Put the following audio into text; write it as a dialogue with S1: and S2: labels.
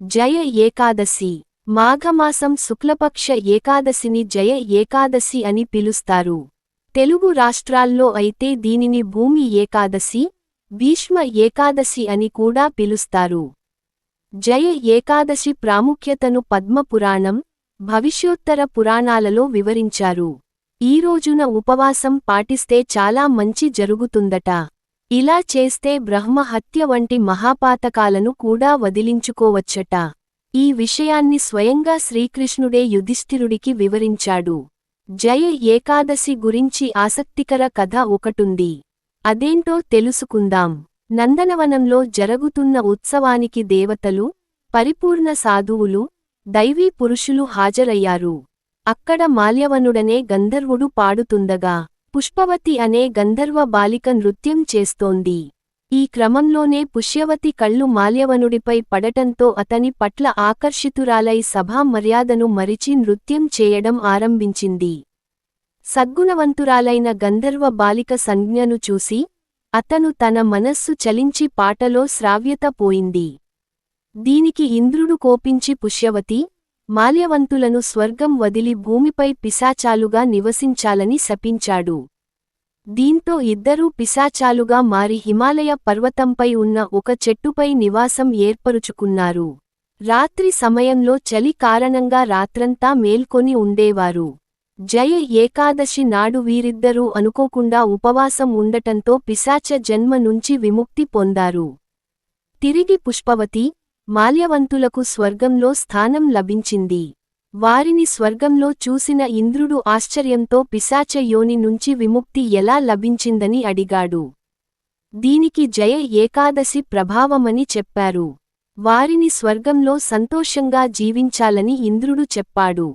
S1: జయ ఏకాదశి. మాఘమాసం శుక్లపక్ష ఏకాదశిని జయ ఏకాదశి అని పిలుస్తారు. తెలుగు రాష్ట్రాల్లో అయితే దీనిని భూమి ఏకాదశి భీష్మ ఏకాదశి అని కూడా పిలుస్తారు. జయ ఏకాదశి ప్రాముఖ్యతను పద్మపురాణం భవిష్యోత్తర పురాణాలలో వివరించారు. ఈ రోజున ఉపవాసం పాటిస్తే చాలా మంచి జరుగుతుందట. ఇలా చేస్తే బ్రహ్మహత్య వంటి మహాపాతకాలను కూడా వదిలించుకోవచ్చట. ఈ విషయాన్ని స్వయంగా శ్రీకృష్ణుడే యుధిష్ఠిరుడికి వివరించాడు. జయ ఏకాదశి గురించి ఆసక్తికర కథ ఒకటుంది. అదేంటో తెలుసుకుందాం. నందనవనంలో జరుగుతున్న ఉత్సవానికి దేవతలు పరిపూర్ణ సాధువులు దైవీ పురుషులు హాజరయ్యారు. అక్కడ మాల్యవనుడనే గంధర్వుడు పాడుతుండగా పుష్పవతి అనే గంధర్వ బాలిక నృత్యం చేస్తోంది. ఈ క్రమంలోనే పుష్యవతి కళ్ళు మాల్యవనుడిపై పడటంతో అతని పట్ల ఆకర్షితురాలై సభా మర్యాదను మరిచి నృత్యం చేయడం ఆరంభించింది. సద్గుణవంతురాలైన గంధర్వ బాలిక సంజ్ఞను చూసి అతను తన మనస్సు చలించి పాటలో శ్రావ్యత పోయింది. దీనికి ఇంద్రుడు కోపించి పుష్యవతి మాల్యవంతులను స్వర్గం వదిలి భూమిపై పిశాచాలుగా నివసించాలని శపించాడు. దీంతో ఇద్దరూ పిశాచాలుగా మారి హిమాలయ పర్వతంపై ఉన్న ఒక చెట్టుపై నివాసం ఏర్పరుచుకున్నారు. రాత్రి సమయంలో చలి కారణంగా రాత్రంతా మేల్కొని ఉండేవారు. జయ ఏకాదశి నాడు వీరిద్దరూ అనుకోకుండా ఉపవాసం ఉండటంతో పిశాచ జన్మ నుంచి విముక్తి పొందారు. తిరిగి పుష్పవతి మాల్యవంతులకు స్వర్గంలో స్థానం లభించింది. వారిని స్వర్గంలో చూసిన ఇంద్రుడు ఆశ్చర్యంతో పిశాచ యోని నుంచి విముక్తి ఎలా లభించిందని అడిగాడు. దీనికి జయ ఏకాదశి ప్రభావమని చెప్పారు. వారిని స్వర్గంలో సంతోషంగా జీవించాలని ఇంద్రుడు చెప్పాడు.